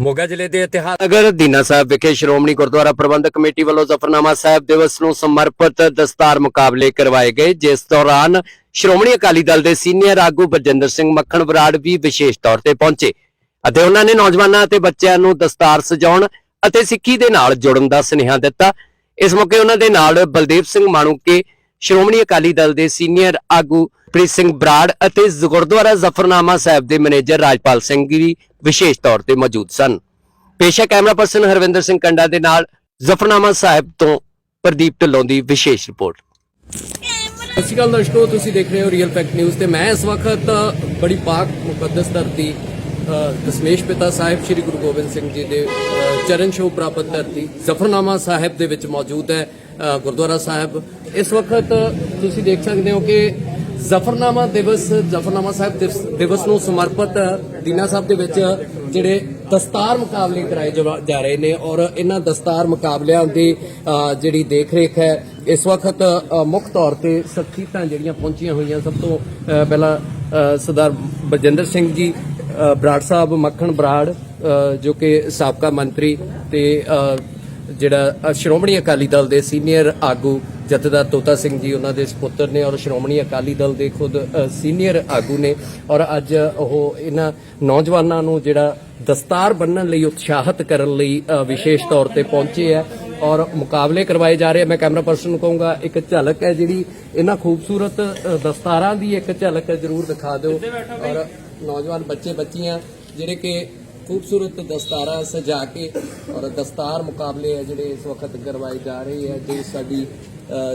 ਮੋਗਾ ਜ਼ਿਲ੍ਹੇ ਦੇ ਇਤਿਹਾਸ ਨਗਰ ਦੀਨਾ ਸਾਹਿਬ ਵਿਖੇ ਸ਼੍ਰੋਮਣੀ ਗੁਰਦੁਆਰਾ ਪ੍ਰਬੰਧਕ ਕਮੇਟੀ ਵੱਲੋਂ ਜ਼ਫਰਨਾਮਾ ਸਾਹਿਬ ਦਿਵਸ ਨੂੰ ਸਮਰਪਿਤ ਦਸਤਾਰ ਮੁਕਾਬਲੇ ਕਰਵਾਏ ਗਏ, ਜਿਸ ਦੌਰਾਨ ਸ਼੍ਰੋਮਣੀ ਅਕਾਲੀ ਦਲ ਦੇ ਸੀਨੀਅਰ ਆਗੂ ਬਰਜਿੰਦਰ ਸਿੰਘ ਮੱਖਣ ਬਰਾੜ ਵੀ ਵਿਸ਼ੇਸ਼ ਤੌਰ ਤੇ ਪਹੁੰਚੇ ਅਤੇ ਉਹਨਾਂ ਨੇ ਨੌਜਵਾਨਾਂ ਅਤੇ ਬੱਚਿਆਂ ਨੂੰ ਦਸਤਾਰ ਸਜਾਉਣ ਅਤੇ ਸਿੱਖੀ ਦੇ ਨਾਲ ਜੁੜਨ ਦਾ ਸੁਨੇਹਾ ਦਿੱਤਾ। ਇਸ ਮੌਕੇ ਉਹਨਾਂ ਦੇ ਨਾਲ ਬਲਦੇਵ ਸਿੰਘ ਮਾਣੂਕੇ ਸ਼੍ਰੋਮਣੀ ਅਕਾਲੀ ਦਲ ਦੇ ਸੀਨੀਅਰ ਆਗੂ ਪ੍ਰੀਤ ਸਿੰਘ ਬਰਾੜ ਅਤੇ ਗੁਰਦੁਆਰਾ ਜ਼ਫਰਨਾਮਾ ਸਾਹਿਬ ਦੇ ਮੈਨੇਜਰ ਰਾਜਪਾਲ ਸਿੰਘ ਵੀ ਵਿਸ਼ੇਸ਼ ਤੌਰ ਤੇ ਮੌਜੂਦ ਸਨ। ਪੇਸ਼ਾ ਕੈਮਰਾ ਪਰਸਨ ਹਰਵਿੰਦਰ ਸਿੰਘ ਕੰਡਾ ਦੇ ਨਾਲ ਜ਼ਫਰਨਾਮਾ ਸਾਹਿਬ ਤੋਂ ਪ੍ਰਦੀਪ ਢਿੱਲੋਂ ਦੀ ਵਿਸ਼ੇਸ਼ ਰਿਪੋਰਟ। ਸਤਿ ਸ਼੍ਰੀ ਅਕਾਲ ਦਰਸ਼ਕੋ, ਤੁਸੀਂ ਦੇਖ ਰਹੇ ਹੋ ਰੀਅਲ ਫੈਕਟ ਨਿਊਜ਼ ਤੇ ਮੈਂ ਇਸ ਵਕਤ ਬੜੀ ਪਾਕ ਮੁਕੱਦਸ ਧਰਤੀ ਦਸ਼ਮੇਸ਼ ਪਿਤਾ ਸਾਹਿਬ ਸ੍ਰੀ ਗੁਰੂ ਗੋਬਿੰਦ ਸਿੰਘ ਜੀ ਦੇ ਚਰਨ ਛੋਹ ਪ੍ਰਾਪਤ ਧਰਤੀ ਜ਼ਫਰਨਾਮਾ ਸਾਹਿਬ ਦੇ ਵਿੱਚ ਮੌਜੂਦ ਹੈ ਗੁਰਦੁਆਰਾ ਸਾਹਿਬ। ਇਸ ਵਕਤ ਤੁਸੀਂ ਦੇਖ ਸਕਦੇ ਹੋ ਕਿ ਜ਼ਫਰਨਾਮਾ ਦਿਵਸ, ਜ਼ਫਰਨਾਮਾ ਸਾਹਿਬ ਦਿਵਸ- ਨੂੰ ਸਮਰਪਿਤ ਦੀਨਾ ਸਾਹਿਬ ਦੇ ਵਿੱਚ ਜਿਹੜੇ ਦਸਤਾਰ ਮੁਕਾਬਲੇ ਕਰਾਏ ਜਾ ਰਹੇ ਨੇ ਔਰ ਇਹਨਾਂ ਦਸਤਾਰ ਮੁਕਾਬਲਿਆਂ ਦੀ ਜਿਹੜੀ ਦੇਖ ਰੇਖ ਹੈ, ਇਸ ਵਕਤ ਮੁੱਖ ਤੌਰ ਤੇ ਸਖੀਤਾਂ ਜਿਹੜੀਆਂ ਪਹੁੰਚੀਆਂ ਹੋਈਆਂ, ਸਭ ਤੋਂ ਪਹਿਲਾਂ ਸਰਦਾਰ ਬਜਿੰਦਰ ਸਿੰਘ ਜੀ ਬਰਾੜ ਸਾਹਿਬ ਮੱਖਣ ਬਰਾੜ ਜੋ ਕਿ ਸਾਬਕਾ ਮੰਤਰੀ ਤੇ ਜਿਹੜਾ ਸ਼੍ਰੋਮਣੀ ਅਕਾਲੀ ਦਲ ਦੇ ਸੀਨੀਅਰ ਆਗੂ ਜਥੇਦਾਰ ਤੋਤਾ ਸਿੰਘ ਜੀ ਉਹਨਾਂ ਦੇ ਸੁਪੁੱਤਰ ਨੇ ਔਰ ਸ਼੍ਰੋਮਣੀ ਅਕਾਲੀ ਦਲ ਦੇ ਖੁਦ ਸੀਨੀਅਰ ਆਗੂ ਨੇ ਔਰ ਅੱਜ ਉਹ ਇਹਨਾਂ ਨੌਜਵਾਨਾਂ ਨੂੰ ਜਿਹੜਾ ਦਸਤਾਰ ਬੰਨਣ ਲਈ ਉਤਸ਼ਾਹਿਤ ਕਰਨ ਲਈ ਵਿਸ਼ੇਸ਼ ਤੌਰ ਤੇ ਪਹੁੰਚੇ ਹੈ ਔਰ ਮੁਕਾਬਲੇ ਕਰਵਾਏ ਜਾ ਰਹੇ ਆ। ਮੈਂ ਕੈਮਰਾ ਪਰਸਨ ਨੂੰ ਕਹੂੰਗਾ, ਇੱਕ ਝਲਕ ਹੈ ਜਿਹੜੀ ਇਹਨਾਂ ਖੂਬਸੂਰਤ ਦਸਤਾਰਾਂ ਦੀ ਇੱਕ ਝਲਕ ਜ਼ਰੂਰ ਦਿਖਾ ਦਿਓ ਔਰ ਨੌਜਵਾਨ ਬੱਚੇ ਬੱਚੀਆਂ ਜਿਹੜੇ ਕਿ ਖੂਬਸੂਰਤ ਦਸਤਾਰਾਂ ਸਜਾ ਕੇ ਔਰ ਦਸਤਾਰ ਮੁਕਾਬਲੇ ਹੈ ਜਿਹੜੇ ਇਸ ਵਕਤ ਕਰਵਾਏ ਜਾ ਰਹੇ ਹੈ ਜੋ ਸਾਡੀ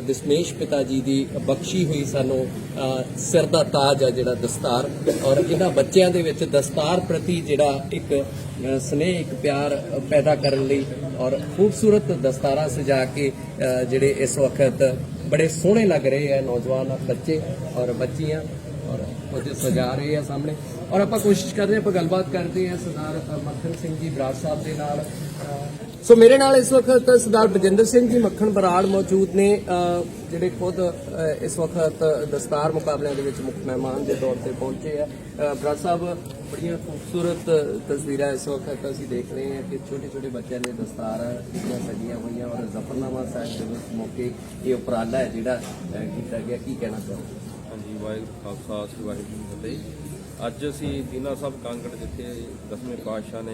ਦਸ਼ਮੇਸ਼ ਪਿਤਾ ਜੀ ਦੀ ਬਖਸ਼ੀ ਹੋਈ ਸਾਨੂੰ ਸਿਰ ਦਾ ਤਾਜ ਆ ਜਿਹੜਾ ਦਸਤਾਰ ਔਰ ਇਹਨਾਂ ਬੱਚਿਆਂ ਦੇ ਵਿੱਚ ਦਸਤਾਰ ਪ੍ਰਤੀ ਜਿਹੜਾ ਇੱਕ ਅ, ਸਨੇਹ ਇੱਕ ਪਿਆਰ ਪੈਦਾ ਕਰਨ ਲਈ ਔਰ ਖੂਬਸੂਰਤ ਦਸਤਾਰਾਂ ਸਜਾ ਕੇ ਜਿਹੜੇ ਇਸ ਵਕਤ ਬੜੇ ਸੋਹਣੇ ਲੱਗ ਰਹੇ ਹੈ ਨੌਜਵਾਨ ਬੱਚੇ ਔਰ ਬੱਚੀਆਂ। ਔਰ ਕੁਝ ਸਜਾ ਰਹੇ ਆ ਸਾਹਮਣੇ। ਔਰ ਆਪਾਂ ਕੋਸ਼ਿਸ਼ ਕਰ ਰਹੇ ਹਾਂ ਆਪਾਂ ਗੱਲਬਾਤ ਕਰਦੇ ਹਾਂ ਸਰਦਾਰ ਮੱਖਣ ਸਿੰਘ ਜੀ ਬਰਾੜ ਸਾਹਿਬ ਦੇ ਨਾਲ। ਸੋ ਮੇਰੇ ਨਾਲ ਇਸ ਵਕਤ ਸਰਦਾਰ ਬਜਿੰਦਰ ਸਿੰਘ ਜੀ ਮੱਖਣ ਬਰਾੜ ਮੌਜੂਦ ਨੇ। ਜਿਹੜੇ ਖੁਦ ਇਸ ਵਕਤ ਦਸਤਾਰ ਮੁਕਾਬਲਿਆਂ ਦੇ ਵਿੱਚ ਮੁੱਖ ਮਹਿਮਾਨ ਦੇ ਤੌਰ ਤੇ ਪਹੁੰਚੇ ਆ। ਬਰਾੜ ਸਾਹਿਬ ਬੜੀਆਂ ਖੂਬਸੂਰਤ ਤਸਵੀਰਾਂ ਇਸ ਵਕਤ ਅਸੀਂ ਦੇਖ ਰਹੇ ਹਾਂ ਕਿ ਛੋਟੇ ਛੋਟੇ ਬੱਚਿਆਂ ਨੇ ਦਸਤਾਰ ਜਿਹੜੀਆਂ ਸਜੀਆਂ ਹੋਈਆਂ ਔਰ ਜ਼ਫਰਨਾਮਾ ਸਾਹਿਬ ਦੇ ਮੌਕੇ ਇਹ ਉਪਰਾਲਾ ਹੈ ਜਿਹੜਾ ਅ, ਕੀਤਾ ਗਿਆ। ਕੀ ਕਹਿਣਾ ਚਾਹੋਗੇ? ਵਾਹਿਗੁਰੂ ਖਾਲਸਾ ਸ੍ਰੀ ਵਾਹਿਗੁਰੂ ਜੀ ਕੀ ਫਤਿਹ। ਅੱਜ ਅਸੀਂ ਦੀਨਾ ਸਾਹਿਬ ਕਾਂਗੜ ਜਿੱਥੇ ਦਸਵੇਂ ਪਾਤਸ਼ਾਹ ਨੇ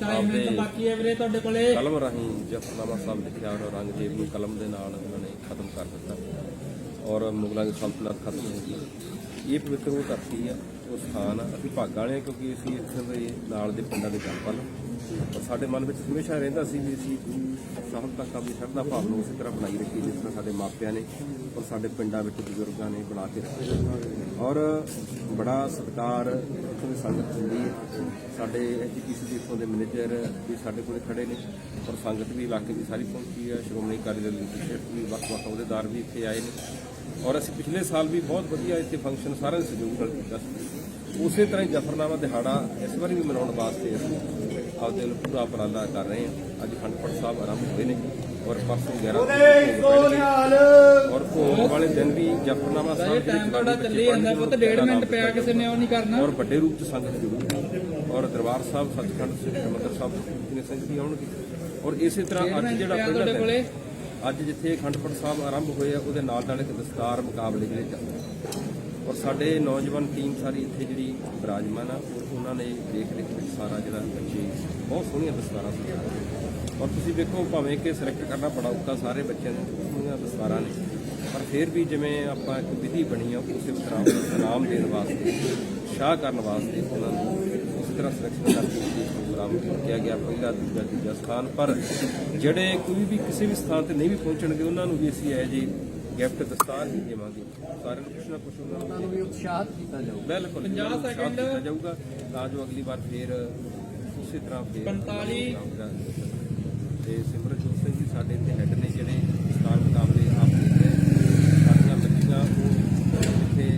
ਟਾਈਮ ਹੈ ਬਾਕੀ ਹੈ ਵੀਰੇ ਤੁਹਾਡੇ ਕੋਲੇ। ਕਲਮ ਰਾਹੀਂ ਜਫਰਨਾਮਾ ਸਾਹਿਬ ਲਿਖਿਆ ਔਰ ਔਰੰਗਜ਼ੇਬ ਨੂੰ ਕਲਮ ਦੇ ਨਾਲ ਉਹਨਾਂ ਨੇ ਖਤਮ ਕਰ ਦਿੱਤਾ। ਔਰ ਮੁਗਲਾਂ ਦੀ ਸਲਤਨਤ ਖਤਮ ਹੋ ਗਈ। ਇਹ ਪਵਿੱਤਰ ਉਹ ਧਰਤੀ ਆ ਉਹ ਸਥਾਨ ਆ। ਅਸੀਂ ਭਾਗਾਂ ਵਾਲੇ ਕਿਉਂਕਿ ਅਸੀਂ ਇੱਥੇ ਦੇ ਨਾਲ ਦੇ ਪਿੰਡਾਂ ਦੇ ਜਨਪਲ ਔਰ ਸਾਡੇ ਮਨ ਵਿੱਚ ਹਮੇਸ਼ਾ ਰਹਿੰਦਾ ਸੀ ਵੀ ਅਸੀਂ ਸਾਹਿਬ ਤੱਕ ਆਪਣੀ ਸ਼ਰਧਾ ਭਾਵਨਾ ਉਸੇ ਤਰ੍ਹਾਂ ਬਣਾਈ ਰੱਖੀ ਜਿਸ ਤਰ੍ਹਾਂ ਸਾਡੇ ਮਾਪਿਆਂ ਨੇ ਔਰ ਸਾਡੇ ਪਿੰਡਾਂ ਵਿੱਚ ਬਜ਼ੁਰਗਾਂ ਨੇ ਬਣਾ ਕੇ ਰੱਖਿਆ ਔਰ ਬੜਾ ਸਤਿਕਾਰ ਇੱਥੋਂ ਦੀ ਸੰਗਤ ਹੁੰਦੀ ਹੈ। ਸਾਡੇ ਐਜੀਪੀਸੀ ਦੇ ਇੱਥੋਂ ਦੇ ਮੈਨੇਜਰ ਵੀ ਸਾਡੇ ਕੋਲੇ ਖੜੇ ਨੇ ਔਰ ਸੰਗਤ ਵੀ ਇਲਾਕੇ ਦੀ ਸਾਰੀ ਪਹੁੰਚੀ ਹੈ। ਸ਼੍ਰੋਮਣੀ ਅਕਾਲੀ ਦਲ ਲੀਡਰਸ਼ਿਪ ਵੀ, ਵੱਖ-ਵੱਖ ਅਹੁਦੇਦਾਰ ਵੀ ਇੱਥੇ ਆਏ ਨੇ। ਔਰ ਅਸੀਂ ਪਿਛਲੇ ਸਾਲ ਵੀ ਬਹੁਤ ਵਧੀਆ ਇੱਥੇ ਫੰਕਸ਼ਨ ਸਾਰਿਆਂ ਦੇ ਸਹਿਯੋਗ ਨਾਲ ਕੀਤਾ ਸੀ। ਉਸੇ ਤਰ੍ਹਾਂ ਹੀ ਜਫਰਨਾਮਾ ਦਿਹਾੜਾ ਇਸ ਵਾਰੀ ਵੀ ਮਨਾਉਣ ਵਾਸਤੇ ਅਸੀਂ ਆਪਦੇ ਵੱਲੋਂ ਪੂਰਾ ਉਪਰਾਲਾ ਕਰ ਰਹੇ ਹਾਂ। ਅੱਜ ਖੰਡਪੜ ਸਾਹਿਬ ਆਰੰਭ ਹੋਏ ਨੇ ਔਰ ਪਰਸੋਂ 11 ਤਰੀਕ ਨੂੰ ਭੋਗ ਪੈਣਗੇ। ਔਰ ਭੋਗ ਵਾਲੇ ਦਿਨ ਵੀ ਜਫਰਨਾਮਾ ਸਾਹਿਬ ਦੇ ਟਾਈਮ ਤੁਹਾਡਾ ਚੱਲੀ ਜਾਂਦਾ ਪੁੱਤ ਡੇਢ ਮਿੰਟ ਪਿਆ ਕਿਸੇ ਨੇ ਉਹ ਨਹੀਂ ਕਰਨਾ। ਔਰ ਵੱਡੇ ਰੂਪ ਚ ਸੰਗਤ ਜੁੜੂ ਔਰ ਦਰਬਾਰ ਸਾਹਿਬ ਸੱਚਖੰਡ ਸ੍ਰੀ ਹਰਿਮੰਦਰ ਸਾਹਿਬ ਜੀ ਨੇ ਸੰਗਤ ਵੀ ਆਉਣਗੇ। ਔਰ ਇਸੇ ਤਰ੍ਹਾਂ ਅੱਜ ਜਿਹੜਾ ਪਹਿਲਾ ਅੱਜ ਜਿੱਥੇ ਖੰਡਪੜ ਸਾਹਿਬ ਆਰੰਭ ਹੋਏ ਆ ਉਹਦੇ ਨਾਲ ਨਾਲ ਇੱਕ ਦਸਤਾਰ ਮੁਕਾਬਲੇ ਜਿਹੜੇ ਚੱਲਦੇ ਔਰ ਸਾਡੇ ਨੌਜਵਾਨ ਟੀਮ ਸਾਰੀ ਇੱਥੇ ਜਿਹੜੀ ਵਿਰਾਜਮਾਨ ਆ ਔਰ ਉਹਨਾਂ ਨੇ ਦੇਖ ਰੇਖ ਵਿੱਚ ਸਾਰਾ ਜਿਹੜਾ ਬੱਚੇ, ਬਹੁਤ ਸੋਹਣੀਆਂ ਦਸਤਾਰਾਂ ਸੀ ਔਰ ਤੁਸੀਂ ਵੇਖੋ ਭਾਵੇਂ ਕਿ ਸਿਲੈਕਟ ਕਰਨਾ ਬੜਾ ਔਖਾ, ਸਾਰੇ ਬੱਚਿਆਂ ਦੇ ਸੋਹਣੀਆਂ ਦਸਤਾਰਾਂ ਨੇ। ਪਰ ਫਿਰ ਵੀ ਜਿਵੇਂ ਆਪਾਂ ਇੱਕ ਵਿਧੀ ਬਣੀ ਆ, ਉਸੇ ਤਰ੍ਹਾਂ ਉਹਨਾਂ ਇਨਾਮ ਦੇਣ ਵਾਸਤੇ, ਸ਼ਾਹ ਕਰਨ ਵਾਸਤੇ ਉਹਨਾਂ ਨੂੰ ਉਸ ਤਰ੍ਹਾਂ ਸਿਲੈਕਸ਼ਨ ਕਰਕੇ ਪ੍ਰੋਗਰਾਮ ਕੀਤਾ ਗਿਆ, ਪਹਿਲਾ, ਦੂਜਾ, ਤੀਜਾ ਸਥਾਨ। ਪਰ ਜਿਹੜੇ ਕੋਈ ਵੀ ਕਿਸੇ ਵੀ ਸਥਾਨ ਤੇ ਨਹੀਂ ਵੀ ਪਹੁੰਚਣਗੇ, ਉਹਨਾਂ ਨੂੰ ਵੀ ਅਸੀਂ ਇਹ ਜੀ ਗਿਫਟ ਦਸਤਾਰ ਹੀ ਦੇਵਾਂਗੇ। ਸਾਰਿਆਂ ਨੂੰ ਕੁਛ ਨਾ ਕੁਛ ਉਹਨਾਂ ਨੂੰ ਵੀ ਉਤਸ਼ਾਹਿਤ ਕੀਤਾ ਜਾਊ ਬਿਲਕੁਲ 50 ਉਤਸ਼ਾਹਿਤ ਸੈਕਿੰਡ। ਕੀਤਾ ਜਾਊਗਾ। ਤਾਂ ਜੋ ਅਗਲੀ ਵਾਰ ਫੇਰ ਉਸੇ ਤਰ੍ਹਾਂ ਫੇਰ 45 ਤੇ ਸਿਮਰਜੋਤ ਸਿੰਘ ਜੀ ਸਾਡੇ ਇੱਥੇ ਹੈੱਡ ਨੇ ਜਿਹੜੇ ਸਟਾਰ ਮੁਕਾਬਲੇ ਆਪ ਰਹੇ ਸਾਡੀਆਂ ਬੱਚੀਆਂ ਉਹ ਇੱਥੇ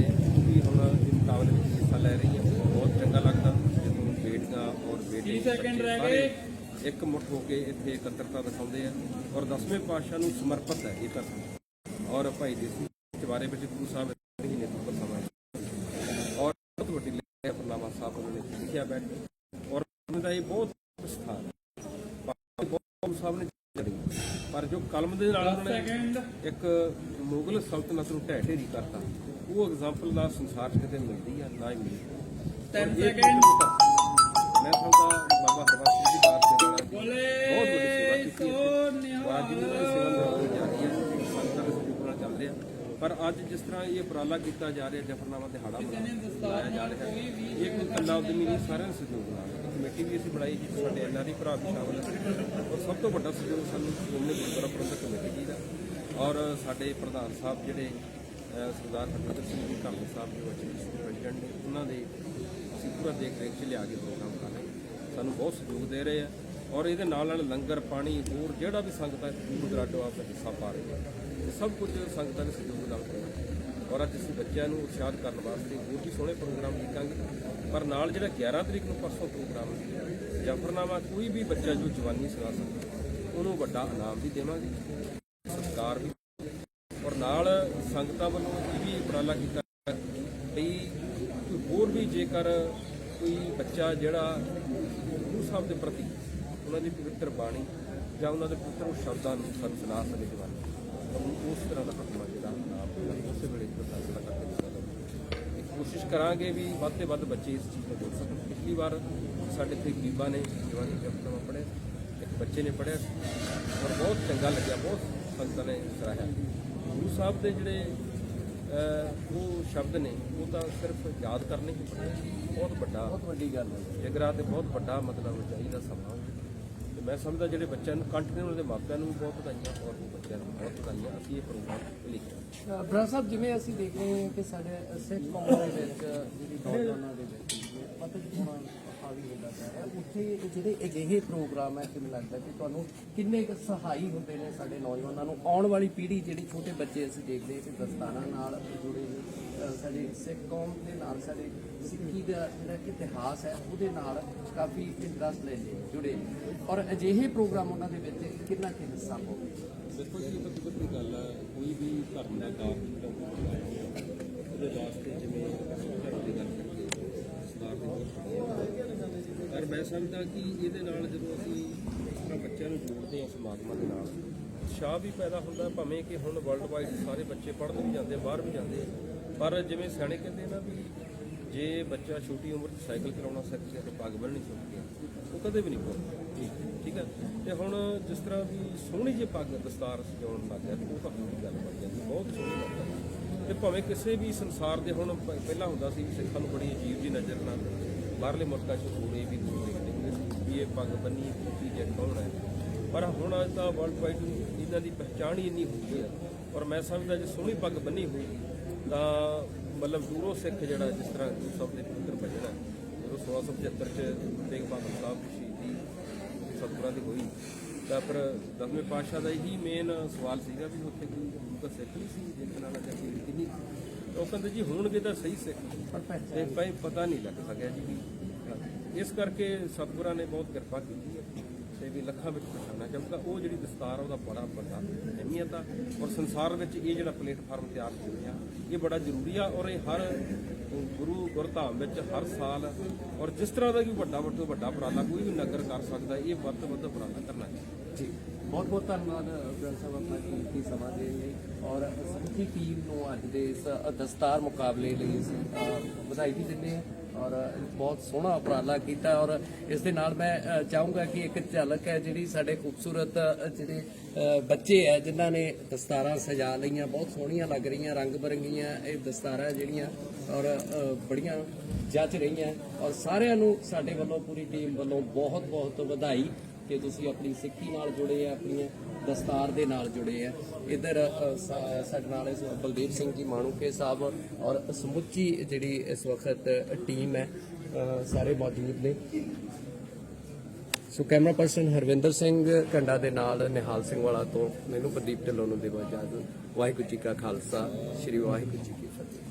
ਵੀ ਹੁਣ ਇਸ ਮੁਕਾਬਲੇ ਵਿੱਚ ਹਿੱਸਾ ਲੈ ਰਹੀਆਂ ਬਹੁਤ ਚੰਗਾ ਲੱਗਦਾ। ਜਦੋਂ ਬੇਟੀਆਂ ਔਰ ਬੇਟੇ 30 ਸੈਕਿੰਡ ਰਹਿ ਗਏ। ਇੱਕ ਮੁੱਠ ਹੋ ਕੇ ਇੱਥੇ ਇਕੱਤਰਤਾ ਦਿਖਾਉਂਦੇ ਆ। ਔਰ ਦਸਵੇਂ ਪਾਤਸ਼ਾਹ ਨੂੰ ਸਮਰਪਿਤ ਹੈ ਇਹ ਧਰਤੀ। ਔਰ ਭਾਈ ਦੇਸੀ ਚਵਾਰੇ ਵਿੱਚ ਗੁਰੂ ਸਾਹਿਬ ਹੀ ਨੇਤਰਤਵ ਸਮਾਂ ਔਰ ਬਹੁਤ ਵੱਡੀ ਲਿਖਿਆ ਫਰਨਾਮਾ ਸਾਹਿਬ ਉਹਨਾਂ ਨੇ ਲਿਖਿਆ ਬੈਠ ਔਰ ਉਹਨਾਂ ਦਾ ਇਹ ਬਹੁਤ ਸਥਾਨ ਗੁਰੂ ਸਾਹਿਬ ਨੇ ਪਰ ਜੋ ਕਲਮ ਦੇ ਨਾਲ ਉਹਨਾਂ ਨੇ ਸੈਕਿੰਡ ਇੱਕ ਮੁਗਲ ਸਲਤਨਤ ਨੂੰ ਢਹਿ ਢੇਰੀ ਕਰਤਾ ਉਹ ਐਗਜ਼ਾਮਪਲ ਦਾ ਸੰਸਾਰ 'ਚ ਕਿਤੇ ਮਿਲਦੀ ਆ ਨਾ ਹੀ ਮਿਲਦੀ। Ten ਔਰ ਇਹ second. ਮੈਂ ਸਮਝਦਾ ਬਾਬਾ ਹਰਬੰਸ ਜੀ ਦੀ ਬਾਤ ਦੇ ਬੋਲੇ ਬਹੁਤ ਵੱਡੀ ਸੇਵਾ ਕੀਤੀ ਹੈ। ਅੱਜ ਦੀ ਸੇਵਾ ਨਿਭਾਉਣੀ ਜਾ ਰਹੀ ਹੈ ਸੰਗਤਾਂ ਦੇ ਸਹਿਯੋਗ ਨਾਲ ਚੱਲ ਰਿਹਾ ਪਰ ਅੱਜ ਜਿਸ ਤਰ੍ਹਾਂ ਇਹ ਉਪਰਾਲਾ ਕੀਤਾ ਜਾ ਰਿਹਾ, ਜਫਰਨਾਮਾ ਦਿਹਾੜਾ ਮਨਾਇਆ ਜਾ ਰਿਹਾ, ਇਹ ਕੋਈ ਇਕੱਲਾ ਉਦਮੀ ਨਹੀਂ, ਸਾਰਿਆਂ ਦੇ ਸਹਿਯੋਗ ਨਾਲ। ਕਮੇਟੀ ਵੀ ਅਸੀਂ ਬਣਾਈ ਜਿਸ ਸਾਡੇ ਐਨਆਰਈ ਭਰਾ ਵੀ ਸ਼ਾਮਲ ਹੈ ਔਰ ਸਭ ਤੋਂ ਵੱਡਾ ਸਹਿਯੋਗ ਸਾਨੂੰ ਸ਼੍ਰੋਮਣੀ ਗੁਰਦੁਆਰਾ ਪ੍ਰਬੰਧਕ ਕਮੇਟੀ ਜੀ ਦਾ। ਔਰ ਸਾਡੇ ਪ੍ਰਧਾਨ ਸਾਹਿਬ ਜਿਹੜੇ ਸਰਦਾਰ ਹਰਜਿੰਦਰ ਸਿੰਘ ਜੀ ਕਾਲੀ ਸਾਹਿਬ ਜੋ ਅੱਜ ਪ੍ਰੈਜ਼ੀਡੈਂਟ ਨੇ, ਉਹਨਾਂ ਦੇ ਅਸੀਂ ਪੂਰਾ ਦੇਖ ਰੇਖ ਚ ਲਿਆ ਕੇ ਪ੍ਰੋਗਰਾਮ ਕਰ ਰਹੇ ਸਾਨੂੰ ਬਹੁਤ ਸਹਿਯੋਗ ਦੇ ਰਹੇ ਆ। ਔਰ ਇਹਦੇ ਨਾਲ ਨਾਲ ਲੰਗਰ, ਪਾਣੀ, ਹੋਰ ਜਿਹੜਾ ਵੀ ਸੰਗਤਾਂ ਦੂਰ ਦਰਾਡੋ ਆਪਦਾ ਹਿੱਸਾ ਪਾ ਰਹੀ ਹੈ ਇਹ ਸਭ ਕੁਝ ਸੰਗਤਾਂ ਦੇ ਸਹਿਯੋਗ ਨਾਲ ਹੋ ਔਰ ਅੱਜ ਅਸੀਂ ਬੱਚਿਆਂ ਨੂੰ ਉਤਸ਼ਾਹਿਤ ਕਰਨ ਵਾਸਤੇ ਹੋਰ ਵੀ ਸੋਹਣੇ ਪ੍ਰੋਗਰਾਮ ਲਿਖਾਂਗੇ ਪਰ ਨਾਲ ਜਿਹੜਾ 11 ਤਰੀਕ ਨੂੰ ਪਰਸੋਂ ਪ੍ਰੋਗਰਾਮ ਹੈ, ਜਫਰਨਾਮਾ ਕੋਈ ਵੀ ਬੱਚਾ ਜੋ ਜਵਾਨੀ ਸੁਣਾ ਸਕਦਾ ਉਹਨੂੰ ਵੱਡਾ ਇਨਾਮ ਵੀ ਦੇਵਾਂਗੇ। ਸਰਕਾਰ ਵੀ ਔਰ ਨਾਲ ਸੰਗਤਾਂ ਵੱਲੋਂ ਇਹ ਵੀ ਉਪਰਾਲਾ ਕੀਤਾ ਵੀ ਕੋਈ ਹੋਰ ਵੀ ਜੇਕਰ ਕੋਈ ਬੱਚਾ ਜਿਹੜਾ ਗੁਰੂ ਸਾਹਿਬ ਦੇ ਪ੍ਰਤੀ ਉਹਨਾਂ ਦੀ ਪਵਿੱਤਰ ਬਾਣੀ ਜਾਂ ਉਹਨਾਂ ਦੇ ਪਵਿੱਤਰ ਸ਼ਬਦਾਂ ਨੂੰ ਸਾਨੂੰ ਸੁਣਾ ਸਕੇ ਜਵਾਨੀ ਤਾਂ ਉਹਨੂੰ ਉਸ ਤਰ੍ਹਾਂ ਦਾ ਪ੍ਰਤਮਾ ਜਿਹੜਾ ਨਾਮ ਹੋਵੇਗਾ, ਉਸੇ ਵੇਲੇ ਤੋਂ ਫੈਸਲਾ ਕਰਕੇ ਦਿੱਤਾ ਜਾਵੇ ਇੱਕ ਕੋਸ਼ਿਸ਼ ਕਰਾਂਗੇ ਵੀ ਵੱਧ ਤੋਂ ਵੱਧ ਬੱਚੇ ਇਸ ਚੀਜ਼ ਨੂੰ ਜੁੜ ਸਕਣ। ਪਿਛਲੀ ਵਾਰ ਸਾਡੇ ਇੱਥੇ ਬੀਬਾ ਨੇ ਜਵਾਨੀ ਜਪਤਮਾ ਪੜ੍ਹਿਆ ਇੱਕ ਬੱਚੇ ਨੇ ਪੜ੍ਹਿਆ ਔਰ ਬਹੁਤ ਚੰਗਾ ਲੱਗਿਆ ਬਹੁਤ ਸੰਗਤਾਂ ਨੇ ਸਰਾਹਿਆ ਗੁਰੂ ਸਾਹਿਬ ਦੇ ਜਿਹੜੇ ਉਹ ਸ਼ਬਦ ਨੇ ਉਹ ਤਾਂ ਸਿਰਫ ਯਾਦ ਕਰਨੇ ਹੀ ਪੜ੍ਹੇ ਬਹੁਤ ਵੱਡਾ ਬਹੁਤ ਵੱਡੀ ਗੱਲ ਹੈ। ਜਿਗਰਾ ਤੇ ਬਹੁਤ ਵੱਡਾ ਮਤਲਬ ਚਾਹੀਦਾ ਸਮਾਂ ਮੈਂ ਸਮਝਦਾ ਜਿਹੜੇ ਬੱਚਿਆਂ ਨੂੰ ਕੰਟੀਨਿਊ ਉਹਨਾਂ ਦੇ ਮਾਪਿਆਂ ਨੂੰ ਵੀ ਬਹੁਤ ਵਧਾਈਆਂ ਔਰ ਉਹ ਬੱਚਿਆਂ ਨੂੰ ਬਹੁਤ ਵਧਾਈਆਂ। ਅਸੀਂ ਇਹ ਪ੍ਰੋਗਰਾਮ ਲਿਖਿਆ। ਬਰਾ ਸਾਹਿਬ, ਜਿਵੇਂ ਅਸੀਂ ਦੇਖ ਰਹੇ ਹਾਂ ਕਿ ਸਾਡੇ ਸਿੱਖ ਕੌਮ ਦੇ ਵਿੱਚ ਜਿਹੜੀ ਨੌਜਵਾਨਾਂ ਦੇ ਵਿੱਚ ਮਤਲਬ ਹੋਣਾ ਹਾਵੀ ਹੁੰਦਾ ਜਾ ਉੱਥੇ ਜਿਹੜੇ ਅਜਿਹੇ ਪ੍ਰੋਗਰਾਮ ਹੈ ਕਿਵੇਂ ਲੱਗਦਾ ਕਿ ਤੁਹਾਨੂੰ ਕਿੰਨੇ ਕੁ ਸਹਾਈ ਹੁੰਦੇ ਨੇ ਸਾਡੇ ਨੌਜਵਾਨਾਂ ਨੂੰ ਆਉਣ ਵਾਲੀ ਪੀੜ੍ਹੀ, ਜਿਹੜੀ ਛੋਟੇ ਬੱਚੇ ਅਸੀਂ ਦੇਖਦੇ ਹਾਂ ਕਿ ਦਸਤਾਰਾਂ ਨਾਲ ਜੁੜੇ ਸਾਡੇ ਸਿੱਖ ਕੌਮ ਦੇ ਨਾਲ ਸਾਡੇ ਸਿੱਖੀ ਦਾ ਜਿਹੜਾ ਇਤਿਹਾਸ ਹੈ, ਉਹਦੇ ਨਾਲ ਕਾਫੀ ਇੰਟਰਸਟ ਲੈਂਦੇ ਜੁੜੇ ਔਰ ਅਜਿਹੇ ਪ੍ਰੋਗਰਾਮ ਉਹਨਾਂ ਦੇ ਵਿੱਚ ਕਿੰਨਾ ਕੁ ਹਿੱਸਾ ਹੋਵੇ? ਦੇਖੋ ਜੀ, ਇਹ ਤਾਂ ਕੁਦਰਤੀ ਗੱਲ ਹੈ ਕੋਈ ਵੀ ਧਰਮ ਦਾ ਕਾਰਨ ਉਹਦੇ ਵਾਸਤੇ ਜਿਵੇਂ ਧਰਮ ਦੀ ਗੱਲ ਪਰ ਮੈਂ ਸਮਝਦਾ ਕਿ ਇਹਦੇ ਨਾਲ ਜਦੋਂ ਅਸੀਂ ਇਸ ਬੱਚਿਆਂ ਨੂੰ ਜੋੜਦੇ ਹਾਂ ਸਮਾਗਮਾਂ ਦੇ ਨਾਲ, ਉਤਸ਼ਾਹ ਵੀ ਪੈਦਾ ਹੁੰਦਾ, ਭਾਵੇਂ ਕਿ ਹੁਣ ਵਰਲਡ ਵਾਈਡ ਸਾਰੇ ਬੱਚੇ ਪੜ੍ਹਨ ਵੀ ਜਾਂਦੇ ਬਾਹਰ ਵੀ ਜਾਂਦੇ ਪਰ ਜਿਵੇਂ ਸਿਆਣੇ ਕਹਿੰਦੇ ਨਾ ਵੀ ਜੇ ਬੱਚਾ ਛੋਟੀ ਉਮਰ 'ਚ ਸਾਈਕਲ ਚਲਾਉਣਾ ਸਿੱਖ ਗਿਆ ਤੇ ਪੱਗ ਬੰਨ੍ਹਣੀ ਸਿੱਖ ਗਿਆ ਉਹ ਕਦੇ ਵੀ ਨਹੀਂ ਭੁੱਲਦਾ ਠੀਕ ਹੈ। ਤੇ ਹੁਣ ਜਿਸ ਤਰ੍ਹਾਂ ਵੀ ਸੋਹਣੀ ਜਿਹੀ ਪੱਗ ਦਸਤਾਰ ਸਜਾਉਣ ਲੱਗ ਗਿਆ ਉਹ ਤਾਂ ਪੂਰੀ ਗੱਲ ਬਣ ਜਾਂਦੀ ਬਹੁਤ ਸੋਹਣੀ ਲੱਗਦੀ ਤੇ ਭਾਵੇਂ ਕਿਸੇ ਵੀ ਸੰਸਾਰ ਦੇ ਹੁਣ ਪਹਿਲਾਂ ਹੁੰਦਾ ਸੀ ਵੀ ਸਿੱਖਾਂ ਨੂੰ ਬੜੀ ਅਜੀਬ ਜੀ ਨਜ਼ਰ ਨਾਲ ਬਾਹਰਲੇ ਮੁਲਕਾਂ 'ਚ ਹੋਰੇ ਵੀ ਦੂਰ ਦੇਖਦੇ ਸੀ ਵੀ ਇਹ ਪੱਗ ਬੰਨੀ ਕੀਤੀ ਜੇ ਕੌਣ ਹੈ। ਪਰ ਹੁਣ ਅੱਜ ਤਾਂ ਵਰਲਡ ਵਾਈਡ ਇਹਨਾਂ ਦੀ ਪਛਾਣ ਹੀ ਇੰਨੀ ਹੋ ਗਈ ਹੈ। ਔਰ ਮੈਂ ਸਮਝਦਾ ਜੇ ਸੋਹਣੀ ਪੱਗ ਬੰਨੀ ਹੋਏਗੀ ਤਾਂ ਮਤਲਬ ਦੂਰੋਂ ਸਿੱਖ ਜਿਹੜਾ ਜਿਸ ਤਰ੍ਹਾਂ ਗੁਰੂ ਸਾਹਿਬ ਦੇ ਪੁੱਤਰ ਭਜਣਾ ਜਦੋਂ 1675 ਚ ਤੇਗ ਬਹਾਦਰ ਸਾਹਿਬ ਦੀ ਸ਼ਹੀਦੀ ਸਤਿਗੁਰਾਂ ਦੀ ਹੋਈ ਤਾਂ ਫਿਰ ਦਸਵੇਂ ਪਾਤਸ਼ਾਹ ਦਾ ਇਹੀ ਮੇਨ ਸਵਾਲ ਸੀਗਾ ਵੀ ਉੱਥੇ ਕੋਈ ਤਾਂ ਸਿੱਖ ਨਹੀਂ ਸੀ ਦੇਖਣ ਵਾਲਾ ਜਾਂ ਕੋਈ ਰੀਤੀ ਨਹੀਂ ਉਹ ਕਹਿੰਦੇ ਜੀ ਹੋਣਗੇ ਤਾਂ ਸਹੀ ਸਿੱਖ। ਭਾਈ ਪਤਾ ਨਹੀਂ ਲੱਗ ਸਕਿਆ ਜੀ ਇਸ ਕਰਕੇ ਸਤਿਗੁਰਾਂ ਨੇ ਬਹੁਤ ਕਿਰਪਾ ਕੀਤੀ ਹੈ। ਤੇ ਵੀ ਲੱਖਾਂ ਵਿੱਚ ਪਛਾਣਿਆ ਜਾਊਗਾ ਉਹ ਜਿਹੜੀ ਦਸਤਾਰ ਆ, ਉਹਦਾ ਬੜਾ ਵੱਡਾ ਅਹਿਮੀਅਤ ਆ ਔਰ ਸੰਸਾਰ ਵਿੱਚ ਇਹ ਜਿਹੜਾ ਪਲੇਟਫਾਰਮ ਤਿਆਰ ਹੋ ਰਿਹਾ ਇਹ ਬੜਾ ਜ਼ਰੂਰੀ ਆ ਔਰ ਇਹ ਹਰ ਗੁਰੂ ਗੁਰਧਾਮ ਵਿੱਚ ਹਰ ਸਾਲ ਔਰ ਜਿਸ ਤਰ੍ਹਾਂ ਦਾ ਵੀ ਵੱਡਾ ਵੱਡਾ ਵੱਡਾ ਉਪਰਾਲਾ ਕੋਈ ਵੀ ਨਗਰ ਕਰ ਸਕਦਾ, ਇਹ ਵੱਧ ਤੋਂ ਵੱਧ ਉਪਰਾਲਾ ਕਰਨਾ ਚਾਹੀਦਾ। ਜੀ, ਬਹੁਤ ਬਹੁਤ ਧੰਨਵਾਦ ਬ੍ਰਲ ਸਾਹਿਬ, ਆਪਣਾ ਕੀਮਤੀ ਸਮਾਂ ਦੇਣ ਲਈ ਔਰ ਸਮੁੱਚੀ ਟੀਮ ਨੂੰ ਅੱਜ ਦੇ ਇਸ ਦਸਤਾਰ ਮੁਕਾਬਲੇ ਲਈ ਵਧਾਈ ਵੀ ਦਿੰਦੇ ਹਾਂ। ਔਰ ਬਹੁਤ ਸੋਹਣਾ ਉਪਰਾਲਾ ਕੀਤਾ ਔਰ ਇਸ ਦੇ ਨਾਲ ਮੈਂ ਚਾਹੂੰਗਾ ਕਿ ਇੱਕ ਝਲਕ ਹੈ ਜਿਹੜੀ ਸਾਡੇ ਖੂਬਸੂਰਤ ਜਿਹੜੇ ਬੱਚੇ ਹੈ, ਜਿਨ੍ਹਾਂ ਨੇ ਦਸਤਾਰਾਂ ਸਜਾ ਲਈਆਂ, ਬਹੁਤ ਸੋਹਣੀਆਂ ਲੱਗ ਰਹੀਆਂ, ਰੰਗ ਬਰੰਗੀਆਂ ਇਹ ਦਸਤਾਰਾਂ ਜਿਹੜੀਆਂ ਔਰ ਬੜੀਆਂ ਜੱਜ ਰਹੀਆਂ ਔਰ ਸਾਰਿਆਂ ਨੂੰ ਸਾਡੇ ਵੱਲੋਂ, ਪੂਰੀ ਟੀਮ ਵੱਲੋਂ ਬਹੁਤ ਬਹੁਤ ਵਧਾਈ ਕਿ ਤੁਸੀਂ ਆਪਣੀ ਸਿੱਖੀ ਨਾਲ ਜੁੜੇ ਆ, ਆਪਣੀਆਂ ਦਸਤਾਰ ਦੇ ਨਾਲ ਜੁੜੇ ਆ। ਇਧਰ ਸਾਡੇ ਨਾਲ ਇਸ ਬਲਦੇਵ ਸਿੰਘ ਜੀ ਮਾਣੂਕੇ ਸਾਹਿਬ ਔਰ ਸਮੁੱਚੀ ਜਿਹੜੀ ਇਸ ਵਕਤ ਟੀਮ ਹੈ ਸਾਰੇ ਮੌਜੂਦ ਨੇ। So camera person Harvinder Singh Kanda ਦੇ ਨਾਲ ਨਿਹਾਲ ਸਿੰਘ ਵਾਲਾ ਤੋਂ ਮੈਨੂੰ ਪ੍ਰਦੀਪ ਢਿੱਲੋਂ ਨੂੰ ਦੇਵਾ ਇਜਾਜ਼ਤ। ਵਾਹਿਗੁਰੂ ਜੀ ਕਾ ਖਾਲਸਾ, ਸ੍ਰੀ ਵਾਹਿਗੁਰੂ ਜੀ ਕੀ ਫਤਿਹ।